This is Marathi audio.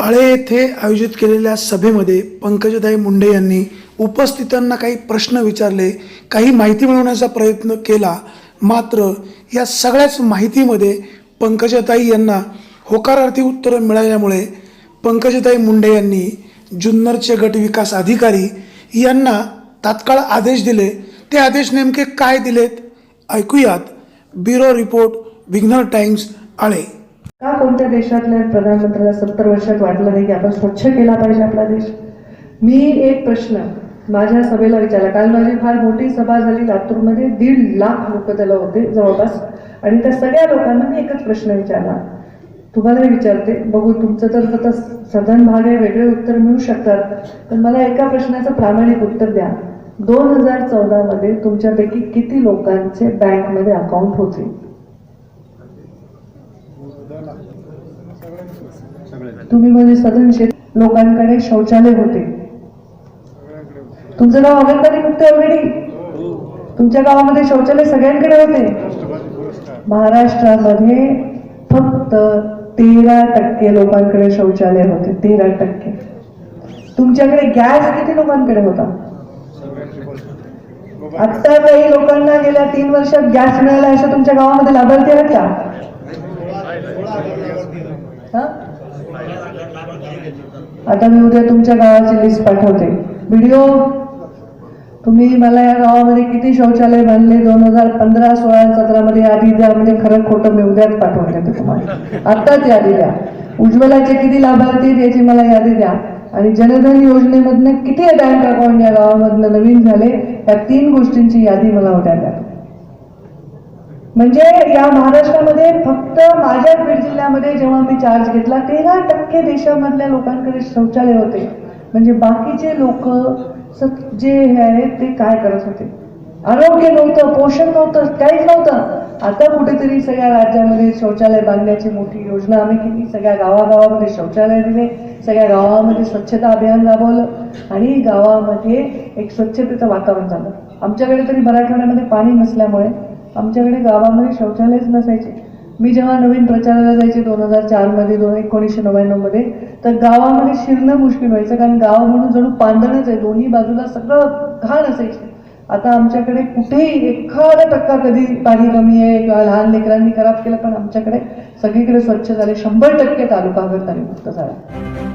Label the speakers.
Speaker 1: आळे येथे आयोजित केलेल्या सभेमध्ये पंकजताई मुंडे यांनी उपस्थितांना काही प्रश्न विचारले काही माहिती मिळवण्याचा प्रयत्न केला. मात्र या सगळ्याच माहितीमध्ये पंकजताई यांना होकारार्थी उत्तरं मिळाल्यामुळे पंकजताई मुंडे यांनी जुन्नरचे गट विकास अधिकारी यांना तात्काळ आदेश दिले. ते आदेश नेमके काय दिलेत? ऐकूयात ब्युरो रिपोर्ट विघ्नर टाइम्स आळे.
Speaker 2: का कोणत्या देशातल्या प्रधानमंत्र्याला सत्तर वर्षात वाटलं नाही की आपण स्वच्छ केला पाहिजे आपला देश? मी एक प्रश्न माझ्या सभेला विचारला. काल माझी फार मोठी सभा झाली लातूरमध्ये दीड लाख लोक त्याला होते जवळपास. आणि त्या सगळ्या लोकांना मी एकच प्रश्न विचारला. तुम्हालाही विचारते बघू तुमचं तर आता सदन भाग आहे वेगळे उत्तर मिळू शकतात पण मला एका प्रश्नाचं प्रामाणिक उत्तर द्या. दोन हजार चौदामध्ये तुमच्यापैकी किती लोकांचे बँकमध्ये अकाउंट होते? तुम्ही म्हणजे सदन लोकांकडे शौचालय होते. तुमचं गाव अंगणवाडी मुक्त ऑलरेडी तुमच्या गावामध्ये शौचालय सगळ्यांकडे होते. महाराष्ट्रामध्ये फक्त तेरा टक्के लोकांकडे शौचालय होते. तेरा टक्के. तुमच्याकडे गॅस किती लोकांकडे होता? आता काही लोकांना गेल्या तीन वर्षात गॅस मिळाला अशा तुमच्या गावामध्ये लाभार्थी आहेत का? आता मी उद्या तुमच्या गावाची लिस्ट पाठवते. व्हिडिओ तुम्ही मला या गावामध्ये किती शौचालय बांधले? दोन हजार पंधरा सोळा सतरा मध्ये द्या. म्हणजे खरं खोटं मी उद्याच पाठवते तुम्हाला. आत्ताच यादी द्या. उज्ज्वलाचे किती लाभार्थी आहेत याची मला यादी द्या. आणि जनधन योजनेमधनं किती बँक अकाउंट या गावामधनं नवीन झाले? या तीन गोष्टींची यादी मला उद्या द्या. म्हणजे या महाराष्ट्रामध्ये फक्त माझ्या बीड जिल्ह्यामध्ये जेव्हा मी चार्ज घेतला तेरा टक्के देशामधल्या लोकांकडे शौचालय होते. म्हणजे बाकीचे लोक जे हे आहेत ते काय करत होते? आरोग्य नव्हतं पोषण नव्हतं काहीच नव्हतं. आता कुठेतरी सगळ्या राज्यामध्ये शौचालय बांधण्याची मोठी योजना आम्ही केली. सगळ्या गावागावामध्ये शौचालय दिले. सगळ्या गावामध्ये स्वच्छता अभियान राबवलं. आणि गावामध्ये एक स्वच्छतेचं वातावरण झालं. आमच्याकडे तरी मराठवाड्यामध्ये पाणी नसल्यामुळे आमच्याकडे गावामध्ये शौचालयच नसायचे. मी जेव्हा नवीन प्रचाराला जायचे दोन हजार चारमध्ये दोन एकोणीसशे नव्याण्णवमध्ये तर गावामध्ये शिरणं मुश्किल व्हायचं कारण गाव म्हणून जणू पांढरच आहे. दोन्ही बाजूला सगळं घाण असायचे. आता आमच्याकडे कुठेही एखादा टक्का कधी पाणी कमी आहे किंवा लहान लेकरांनी खराब केलं पण आमच्याकडे सगळीकडे स्वच्छ झाले. शंभर टक्के तालुका अगर झाला.